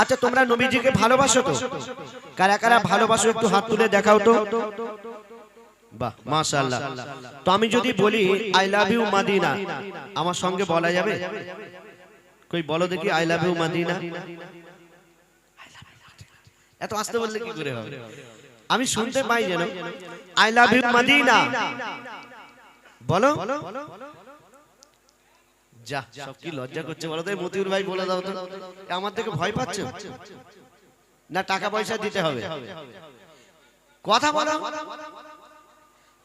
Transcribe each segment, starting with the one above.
আচ্ছা তোমরা নবীজিকে ভালোবাসো তো? কারা কারা ভালোবাসো একটু হাত তুলে দেখাও তো। বাহ মাশাআল্লাহ। তো আমি যদি বলি আই লাভ ইউ মাদিনা আমার সঙ্গে বলা যাবে? কই বলো দেখি আই লাভ ইউ মাদিনা এত আসতে বললে কি করে হবে? আমি শুনতে পাই যেন আই লাভ ইউ মাদিনা বলো? যা সব কি লজ্জা করছে বলো তো। মতিউর ভাই বলে দাও তো। আমার থেকে ভয় পাচ্ছ? না টাকা পয়সা দিতে হবে। কথা বলো।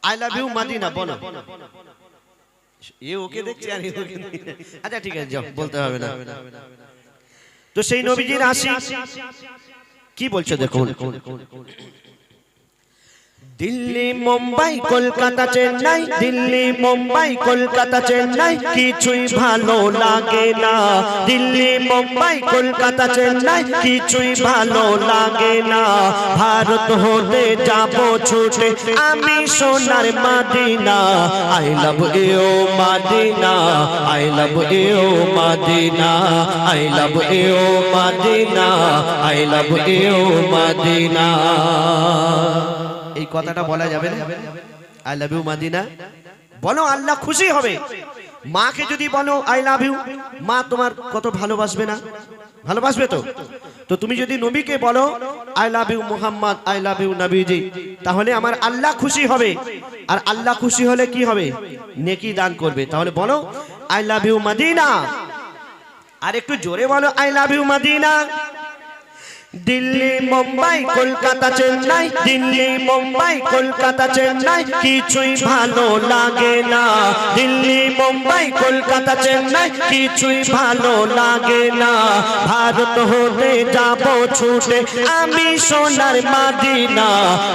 আই লাভ ইউ মাদিনা বলো। এ ওকে দেখছি আর ওকে। আচ্ছা ঠিক আছে যাও বলতে হবে না। তো সেই নবীজির আসি কি বলছো দেখুন দিল্লি মুম্বাই কলকাতা চেন্নাই। দিল্লি মুম্বাই কলকাতা চেন্নাই। কিছুই ভালো লাগে না। দিল্লি মুম্বাই কলকাতা চেন্নাই। কিছুই ভালো লাগে না। ভারত হতে যাব ছুটে। আমি সোনার Medina. I love you Medina. I love you Medina. I love you Medina. I love you Medina. এই কথাটা বলা যাবে না? I love you Medina. বলো আল্লাহ খুশি হবে। মাকে যদি বলো আই লাভ ইউ মা তোমার কত ভালোবাসবে না? ভালোবাসবে তো? তো তুমি যদি নবীকে বলো I love you Muhammad I love you নবীজি তাহলে আমার আল্লাহ খুশি হবে। আর আল্লাহ খুশি হলে কি হবে? নেকি দান করবে। তাহলে বলো আই লাভ ইউ মাদিনা। আর একটু জোরে বলো I love you Medina. Delhi Mumbai Kolkata Chennai. Delhi Mumbai Kolkata Chennai. কিছুই ভালো লাগে না। দিল্লি মুম্বাই কলকাতা চেন্নাই। কিছুই ভালো লাগে না। ভারত হতে যাব ছুটে। আমি সোনার Medina.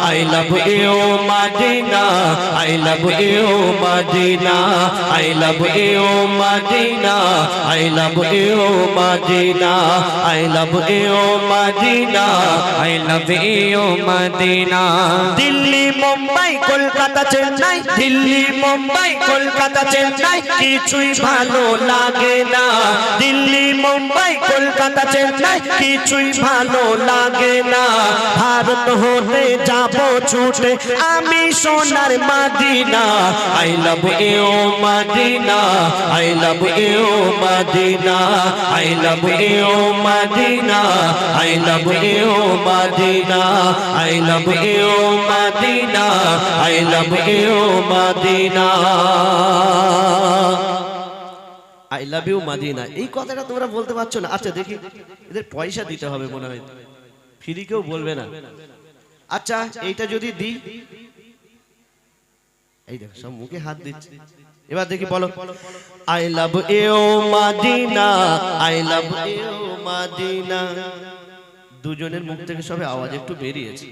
I love you Medina. I love you Medina. I love you Medina. I love you Medina. I love you Medina. I love you, Medina. Delhi Mumbai Kolkata Chennai. Delhi Mumbai Kolkata Chennai. কিছুই ভালো লাগে না। দিল্লি মুম্বাই কলকাতা চেন্নাই। কিছুই ভালো লাগে না। ভারত হতে যাব ছুটে আমি সোনার Madina. I love you Madina. I love you Madina. I love you Madina. I love you Madina I love you Madina I love you Madina. এই কথাটা তোমরা বলতে পারছ না। আচ্ছা দেখি। এদের পয়সা দিতে হবে মনে হয়। ফ্রি কেউ বলবে না। আচ্ছা এইটা যদি দিই। এই দেখো, সব মুখে হাত দিচ্ছে। এবার দেখি, বলো। I love you Medina, I love you Medina. দুজনের মুখ থেকে সবে আওয়াজ একটু বেরিয়েছে।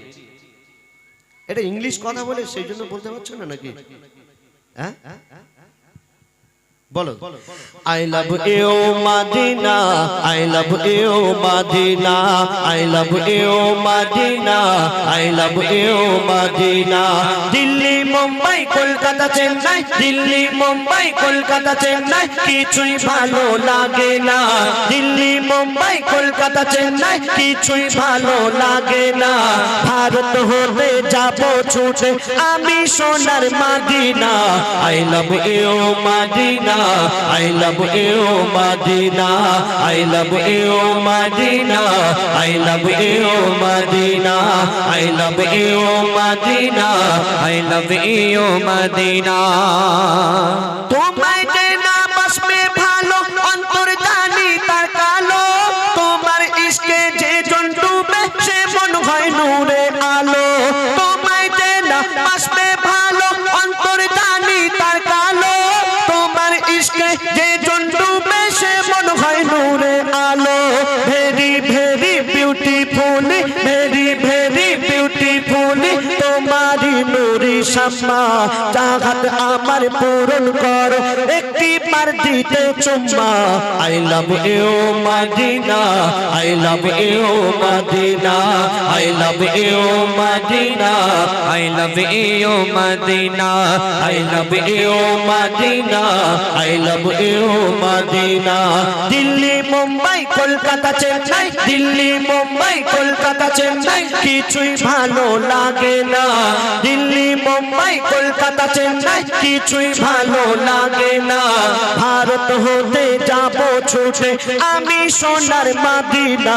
এটা ইংলিশ কথা বলে সেই জন্য বলতে পারছ না নাকি? হ্যাঁ? বলো। I love you Medina I love you Medina I love you Medina I love you Medina Delhi Mumbai Kolkata Chennai Delhi Mumbai Kolkata Chennai কিছুই ভালো লাগে না। দিল্লি মুম্বাই কলকাতা চেন্নাই কিছুই ভালো লাগে না। ভারত হতে যাব ছুটে। আমি সোনার Medina I love you Medina I love you Medina I love you Medina I love you Medina I love you Medina I love you, Medina. তোমায় না যে জন ডুবে সে মন হয় নূরে আলো। Very very beautiful very very beautiful তোমারি নুরি শাম্মা চাহাত আমার পূরণ কর। একটি বার দিতে চুম্মা। I love you Medina I love you Medina Medina. I love you Medina I love you Madina I love you Madina Delhi, Mumbai, Kolkata, Chennai. Delhi, Mumbai, Kolkata, Chennai. কিছুই ভালো লাগে না। দিল্লি, মুম্বাই, কলকাতা, চেন্নাই। কিছুই ভালো লাগে না। ভারত হতে যাব ছুটে। আমি সোনার Medina.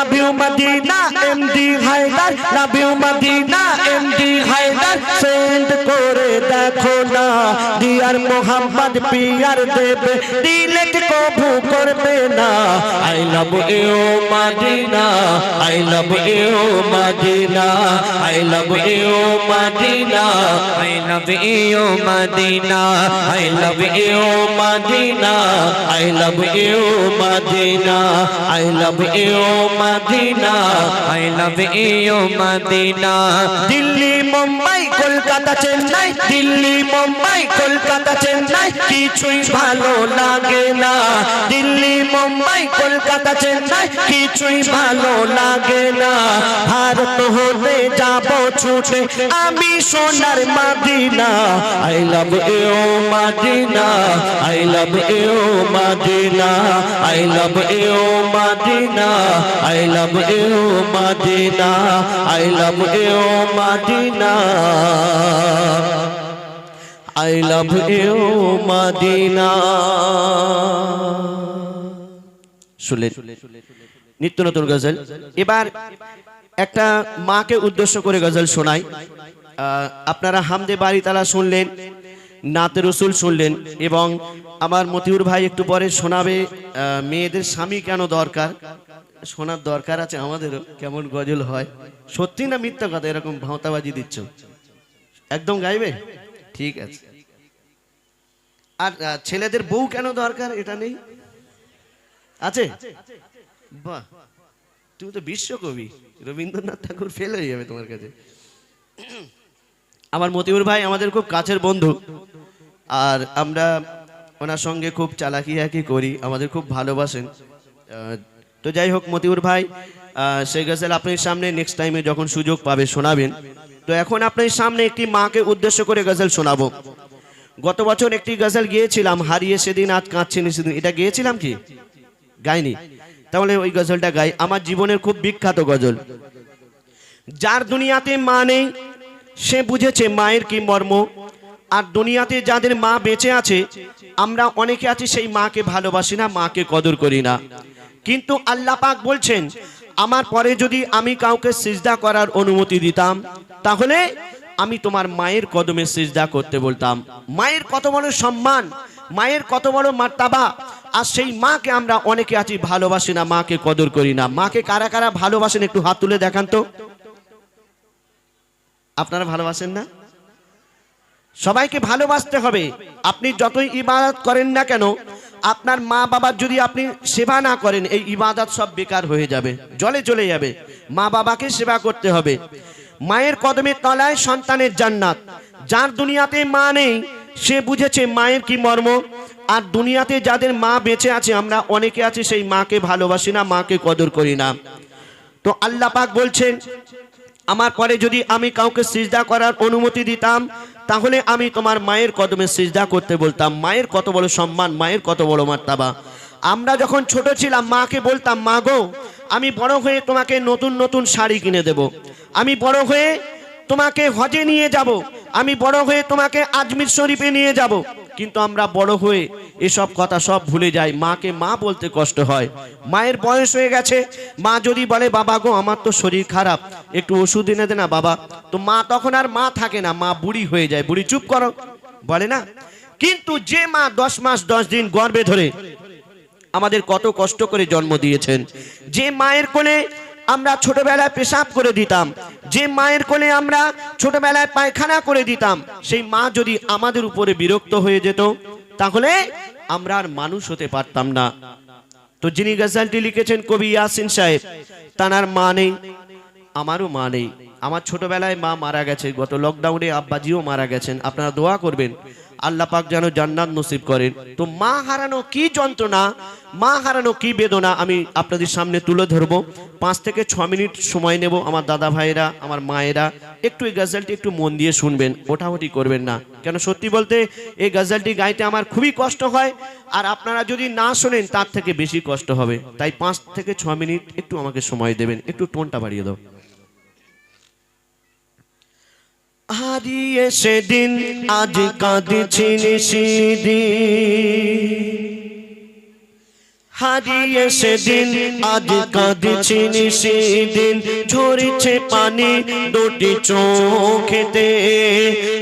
love you Medina MD Haider love you Medina MD send করে দেখো না ডিয়ার মোহাম্মদ পিয়ার দেবে ডিলেট কবু করবে না I love you Medina I love you Medina I love you Medina I love you Medina I love you Madina I love you Madina I love you Madina I love you Medina Delhi Mumbai Kolkata Chennai, Delhi, Mumbai, Kolkata Chennai, কিছুই ভালো লাগে না। দিল্লি, মুম্বাই, কলকাতা চেন্নাই, কিছুই ভালো লাগে না। ভারত হতে যাব ছুটে, আমি সোনার Medina. I love you Medina. I love you Medina. I love you Medina. I love you Medina. I love you Medina. I love you, Medina. শুনলেন নিত্য নতুন গজল। এবার একটা মাকে উদ্দেশ্য করে গজল শোনাই। আপনারা হামদে বাড়ি তালা শুনলেন, নাতে রসুল শুনলেন, এবং আমার মতিউর ভাই একটু পরে শোনাবে মেয়েদের স্বামী কেন দরকার? শোনার দরকার আছে আমাদেরও, কেমন গজল হয়। সত্যি না মিথ্যা কথা? এরকম ভাঁতাবাজি দিচ্ছ? একদম গাইবে? ঠিক আছে। আর ছেলেদের বউ কেন দরকার? এটা নেই? আছে? বাহ। তুমি তো বিশ্বকবি। রবীন্দ্রনাথ ঠাকুর ফেল হয়ে যাবে তোমার কাছে। আমার মতিউর ভাই আমাদের খুব কাছের বন্ধু। আর আমরা ওনার সঙ্গে খুব চালাকি চালাকিয়াকি করি, আমাদের খুব ভালোবাসেন। তো যাই হোক মতিউর ভাই সেই গজল আপনার সামনে নেক্সট টাইমে যখন সুযোগ পাবে শোনাবেন। তো এখন আপনার সামনে একটি মাকে উদ্দেশ্য করে গজল শোনাবো। গত বছর একটি গজল গিয়েছিলাম, হারিয়ে সেদিন আজ কাঁদছেন সেদিন। এটা গিয়েছিলাম কি? গাইনি। তাহলে ওই গজলটা গাই। আমার জীবনের খুব বিখ্যাত গজল। যার দুনিয়াতে মা নেই, সে বুঝেছে মায়ের কি মর্ম। আর দুনিয়াতে যাদের মা বেঁচে আছে, আমরা অনেকে আছি সেই মাকে ভালোবাসি না, মাকে কদর করি না। কিন্তু আল্লাহ পাক বলছেন, আমার পরে যদি আমি কাউকে সিজদা করার অনুমতি দিতাম তাহলে আমি তোমার মায়ের কদমে সিজদা করতে বলতাম। মায়ের কত বড় সম্মান, মায়ের কত বড় মার্তাবা। আর সেই মাকে আমরা অনেকে আছি ভালোবাসি না, মাকে কদর করি না। মাকে কারা কারা ভালোবাসেন একটু হাত তুলে দেখান তো। আপনারা ভালোবাসেন না? সবাইকে ভালোবাসতে হবে। আপনি যতই ইবাদত করেন না কেন, আপনার মা বাবার যদি আপনি সেবা না করেন, এই ইবাদত সব বেকার হয়ে যাবে, জলে চলে যাবে। মা বাবাকে সেবা করতে হবে। মায়ের কদমের তলায় সন্তানের জান্নাত। যার দুনিয়াতে মা নেই, সে বুঝেছে মায়ের কি মর্ম। আর দুনিয়াতে যাদের মা বেঁচে আছে, আমরা অনেকে আছি সেই মাকে ভালোবাসি না, মাকে কদর করি না। তো আল্লাহ পাক বলছেন, আমার পরে যদি আমি কাউকে সিজদা করার অনুমতি দিতাম, তাহলে আমি তোমার মায়ের কদমে সিজদা করতে বলতাম। মায়ের কত বড় সম্মান, মায়ের কত বড় মার্তাবা। আমরা যখন ছোট ছিলাম, মাকে বলতাম, মা গো আমি বড় হয়ে তোমাকে নতুন নতুন শাড়ি কিনে দেব। আমি বড় হয়ে তোমাকে হজে নিয়ে যাব। আমি বড় হয়ে তোমাকে আজমির শরীফে নিয়ে যাব। কিন্তু আমরা বড় হয়ে এসব কথা সব ভুলে যাই। মাকে মা বলতে কষ্ট হয়। মায়ের বয়স হয়ে গেছে। মা যদি বলে, বাবা গো, আমার তো শরীর খারাপ। একটু ওষুধ এনে দে না, বাবা। তো মা তখন আর মা থাকে না। মা বুড়ি হয়ে যায়। বুড়ি, চুপ করো। বলে না। কিন্তু যে মা দশ মাস দশ দিন গর্ভে ধরে আমাদের কত কষ্ট করে জন্ম দিয়েছেন। যে মায়ের কোলে আমরা ছোটবেলায় পেশাব করে দিতাম, যে মায়ের কোলে আমরা ছোটবেলায় পায়খানা করে দিতাম, সেই মা যদি আমাদের উপরে বিরক্ত হয়ে যেত, তাহলে আমরা আর মানুষ হতে পারতাম না। তো যিনি গজলটি লিখেছেন কবি ইয়াসিন সাহেব তানার মা নেই, আমারও মা নেই। আমার ছোটবেলায় মা মারা গেছে, গত লকডাউনে আব্বাজিও মারা গেছেন, আপনারা দোয়া করবেন, আল্লাহ পাক যেন জান্নাত নসিব করেন। তো মা হারানো কি যন্ত্রণা, মা হারানো কি বেদনা, আমি আপনাদের সামনে তুলে ধরবো। পাঁচ থেকে ছ মিনিট সময় নেব আমার দাদা ভাইরা আমার মায়েরা। একটু এই গজলটি একটু মন দিয়ে শুনবেন, ওঠাওটি করবেন না। কেন সত্যি বলতে, এই গজলটি গাইতে আমার খুবই কষ্ট হয়, আর আপনারা যদি না শোনেন, তার থেকে বেশি কষ্ট হবে। তাই পাঁচ থেকে ছ মিনিট একটু আমাকে সময় দেবেন, একটু টোনটা বাড়িয়ে দাও। হারিয়ে সেদিন আজ কাঁদছি সেদিন হারিয়ে সেদিন, আজ কাঁদছেন সেদিন ঝরছে পানি, দুটি চোখেতে।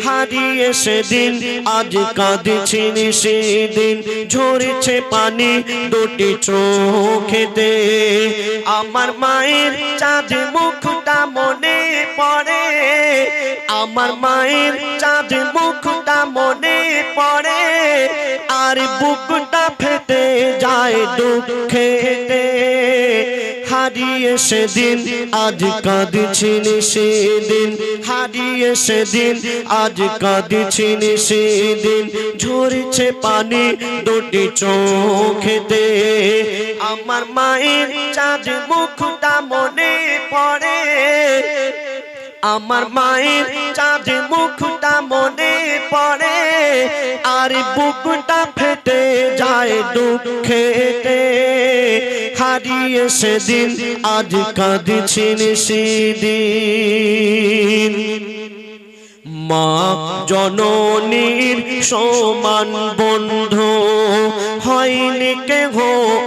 হারিয়ে সেদিন, আজ কাঁদছেন সেদিন ঝরছে পানি, দুটি চোখেতে। আমার মায়ের চাঁদ মুখটা মনে পড়ে। আমার মায়ের চাঁদ মুখটা মনে পড়ে। আর বুকটা ফেটে যায় দুঃখেতে হারিয়ে সেদিন আজ কাঁদছেন সেদিন। হারিয়ে সেদিন আজ কাঁদছেন সেদিন। ঝরছে পানি দুটি চোখেতে আমার মায়ের চাঁদ মুখটা মনে পড়ে। আমার মায়ের চাঁদ মুখটা মনে পড়ে, আর বুকটা ফেটে যায় দুঃখেতে হারিয়ে সেদিন আজ কাঁদছি সেদিন মা জননীর সমান বন্ধু। হয়নি কেহ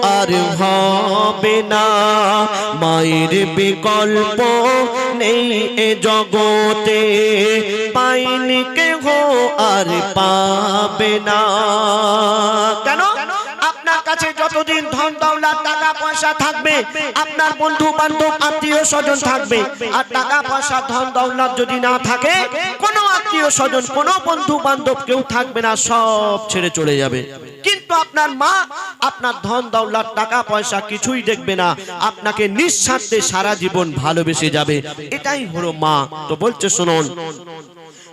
আর হবে না। মায়ের বিকল্প নেই এ জগতে। পাইনি কেহ আর পাবে না। কেন? কাছে যতদিন ধন দৌলত, টাকা পয়সা থাকবে, আপনার বন্ধু বান্ধব আত্মীয় স্বজন থাকবে। আর টাকা পয়সা, ধন দৌলত যদি না থাকে, কোনো আত্মীয় স্বজন, কোনো বন্ধু বান্ধব কেউ থাকবে না, সব ছেড়ে চলে যাবে। কিন্তু আপনার মা, আপনার ধন দৌলার টাকা পয়সা কিছুই দেখবে না। আপনাকে নিঃস্বার্থে সারা জীবন ভালোবেসে যাবে। এটাই হলো মা। তো বলছে, শুনুন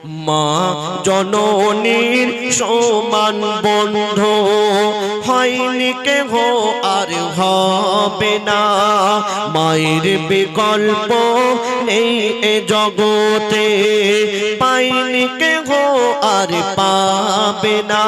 মা জননীর সমান বন্ধ। হয়নি কেহ আর হবে না। মায়ের বিকল্প নেই এ জগতে। পাইনি কেহ আর পাবে না।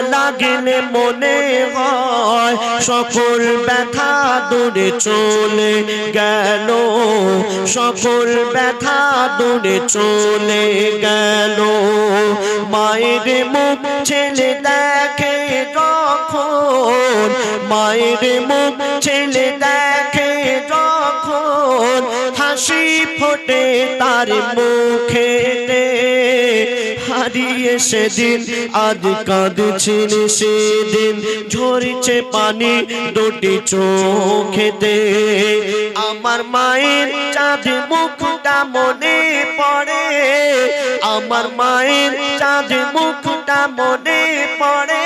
লাগলে মনে হয় সকল ব্যথা দূরে চলে গেল। সকল ব্যথা দূরে চলে গেল। মায়ের মুখ ছেলে দেখে যখন, মায়ের মুখ ছেলে দেখে যখন হাসি ফোটে তার মুখেতে। হারিয়ে সেদিন, আজ কাঁদছেন সেদিন। ঝরছে পানি দুটি চোখেতে। আমার মায়ের চাঁদ মুখটা মনে পড়ে। আমার মায়ের চাঁদ মুখটা মনে পড়ে।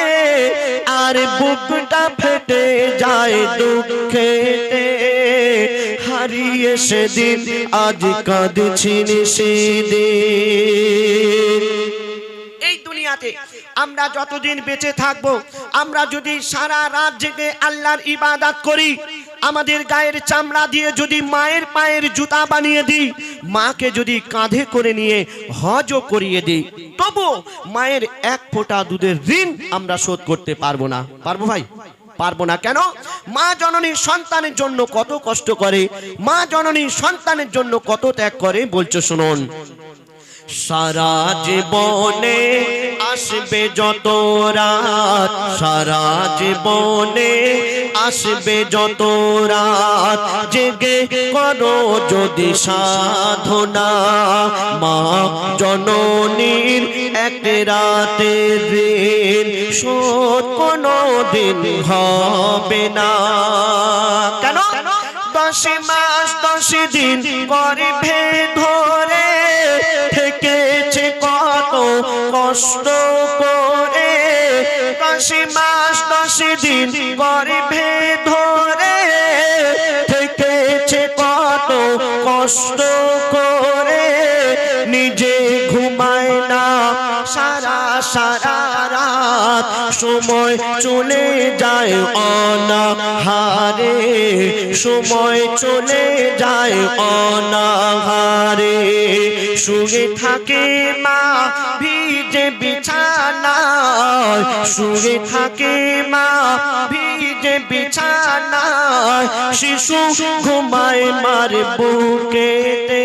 আর বুকটা ফেটে যায় দুঃখেতে। হারিয়ে সেদিন, আজ কাঁদছেন সেদিন। দুনিয়াতে। আমরা যতদিন বেঁচে থাকব, আমরা যদি সারা রাত জেগে আল্লাহর ইবাদত করি, আমাদের গায়ের চামড়া দিয়ে যদি মায়ের পায়ের জুতা বানিয়ে দিই, মাকে যদি কাঁধে করে নিয়ে হজও করিয়ে দিই, তবু মায়ের এক ফোঁটা দুধের ঋণ আমরা শোধ করতে পারব না। পারব ভাই? পারব না কেন? মা জননী সন্তানের জন্য কত কষ্ট করে, মা জননী সন্তানের জন্য কত ত্যাগ করে, বলছো শুনুন। সারা জীবনে আসবে যত রাত, সারা জীবনে আসবে যত রাত। জেগে করো যদি সাধনা, মা জননীর এক রাতে ঋণ শোধ কোনো দিন হবে না। কেন? দশ মাস দশ দিন গর্ভে ধরে Jesus. সময় চলে যায় অনাহারে, সময় চলে যায় অনাহারে। শুয়ে থাকে মা ভিজে বিছানায়, শুয়ে থাকে মা ভিজে বিছানায়। শিশু ঘুমায় মার বুকেতে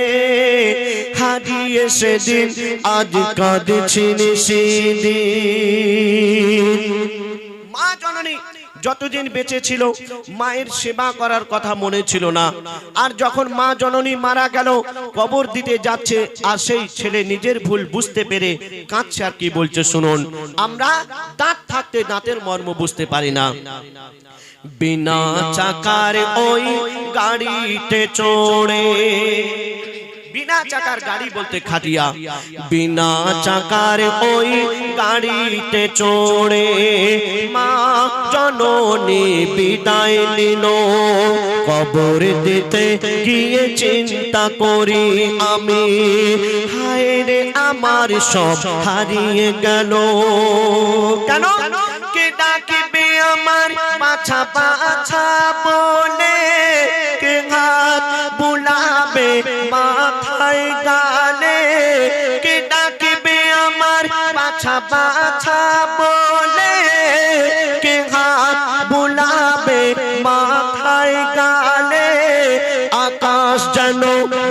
হারিয়ে সেদিন আজ কাঁদছেন সেদিন মা জননী, যতদিন বেঁচে ছিল, মায়ের সেবা করার কথা মনে ছিল না। আর যখন মা জননী মারা গেল, কবর দিতে যাচ্ছে, আর সেই ছেলে নিজের ভুল বুঝতে পেরে কাঁদছে আর কি বলছে শুনুন। আমরা দাঁত থাকতে দাঁতের মর্ম বুঝতে পারি না। বিনা চাকার ওই গাড়িতে চড়ে বিনা চাকার গাড়ি বলতে খাটিয়া। বিনা চাকার ওই গাড়িতে চড়ে মা জননী বিদায় নিল। কবর দিতে গিয়ে চিন্তা করি আমি। হায় রে আমার সব হারিয়ে গেল। কেন? কে ডাকিবে আমার পাছা পাছা বলে মাথায় গালে কে ডাকিবে আমার? পাছা পাছা বলে কে হাত বুলাবে? মাথায় গালে আকাশ যেন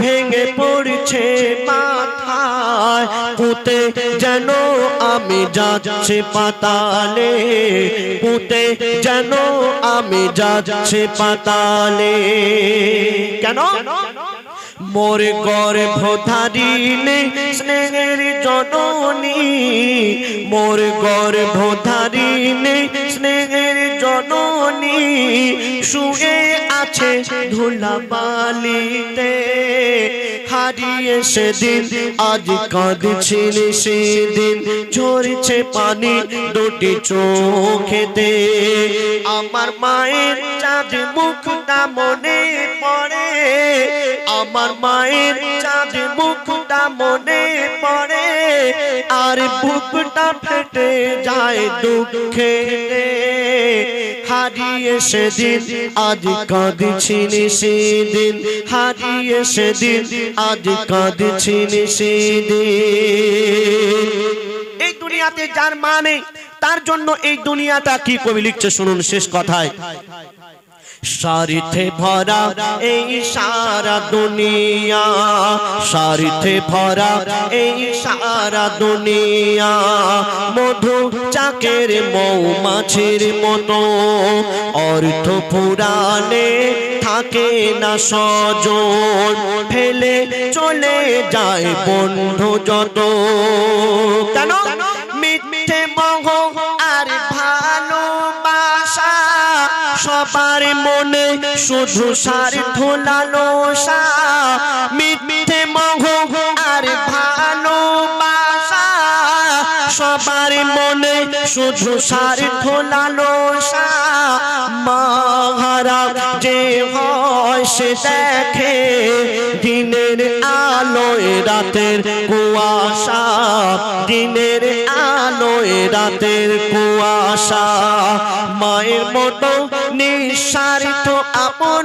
ভেঙে পড়ছে মাথায়, পুঁতে যেন আমি যাচ্ছে পাতালে, পুঁতে যেন আমি যাচ্ছে পাতালে। কেন? মোর গর্ভধারিণী স্নেহের জননী। মোর গর্ভধারিণী স্নেহের জননী। শুয়ে আছে ধুলাবালিতে। হারিয়ে সেদিন, আজ কাঁদছিল সেদিন। ঝরছে পানি দুটি চোখেতে। আমার মায়ের চাঁদ মুখটা মনে পড়ে। আমার মায়ের চাঁদ মুখটা মনে পড়ে। আর বুকটা ফেটে যায় দুঃখে। হারিয়ে সেদিন আজ কাঁদছিল সেদিন হারিয়ে সেদিন আজ কাঁদছিল সেদিন এই দুনিয়াতে যার মানে তার জন্য এই দুনিয়াটা কি কবি লিখছে শুনুন শেষ কথায়। সারিথে ভরা এই সারা দুনিয়া সারিথে ভরা এই সারা দুনিয়া, মধু চাকের মৌমাছির মতো অর্থ পুরাণে থাকে না সজন ফেলে চলে যায় বন্ধু যত। কেন? মিথ্যে মহ আর ভালোবাসা সবার মনে শুধু সার ধুলালো সা মিথ্যে মোহ শুধু স্বার্থ লালসা মাহারা যে হয় সে দেখে। দিনের আলোয় রাতের কুয়াশা, দিনের আলোয় রাতের কুয়াশা। মায়ের মতো নিঃস্বার্থ আপন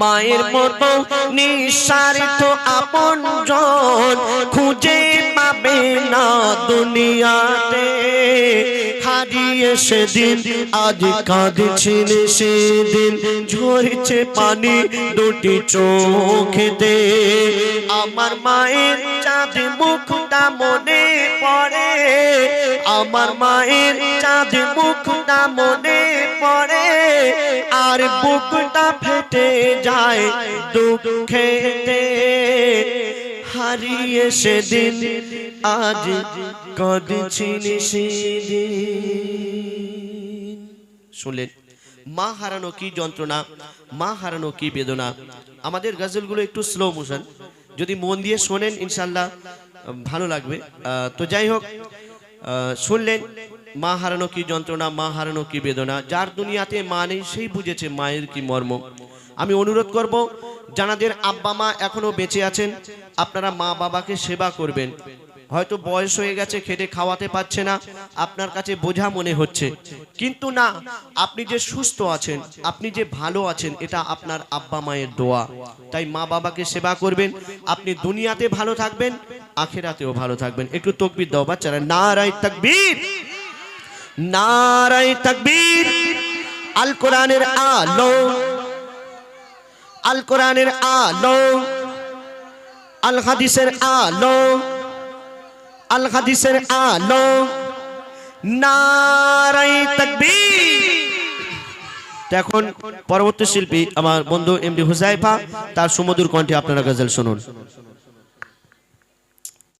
মায়ের মতো নিঃস্বার্থ আপন জন খুঁজে পাবে না দুনিয়াতে। হারিয়ে সেদিন, আজ কাঁদছেন সেদিন, ঝরছে পানি দুটি চোখেতে। আমার মায়ের চাঁদ মুখটা মনে পড়ে। আমার মায়ের চাঁদ মুখটা মনে পড়ে। আর বুকটা ফেটে যায় দুঃখেতে হারিয়ে সেদিন আজ সেদিন শুনলেন, মা হারানো কি যন্ত্রণা, মা হারানো কি বেদনা? আমাদের গজলগুলো একটু স্লো মোশন যদি মন দিয়ে শোনেন ইনশাল্লাহ ভালো লাগবে। তো যাই হোক শুনলেন, মা হারানো কি যন্ত্রণা, মা হারানো কি বেদনা? যার দুনিয়াতে মা নেই, সেই বুঝেছে মায়ের কি মর্ম। আমি অনুরোধ করব যানাদের আব্বা মা এখনও বেঁচে আছেন, আপনারা মা বাবাকে সেবা করবেন। হয়তো বয়স হয়ে গেছে, খেটে খাওয়াতে পারছে না, আপনার কাছে বোঝা মনে হচ্ছে। কিন্তু না, আপনি যে সুস্থ আছেন, আপনি যে ভালো আছেন, এটা আপনার আব্বা মায়ের দোয়া। তাই মা বাবাকে সেবা করবেন, আপনি দুনিয়াতে ভালো থাকবেন, আখেরাতেও ভালো থাকবেন। একটু তকবির দাও, বাচ্চারা। নারাই তাকবীর! নারাই তাকবীর! আল কোরআনের আলো আল কোরআনের আলো আল হাদিসের আলো আল হাদিসের আলো নারাই তাকবীর। এখন পরবর্তী শিল্পী আমার বন্ধু এমডি হুজাইফা, তার সুমধুর কণ্ঠে আপনারা গজল শুনুন।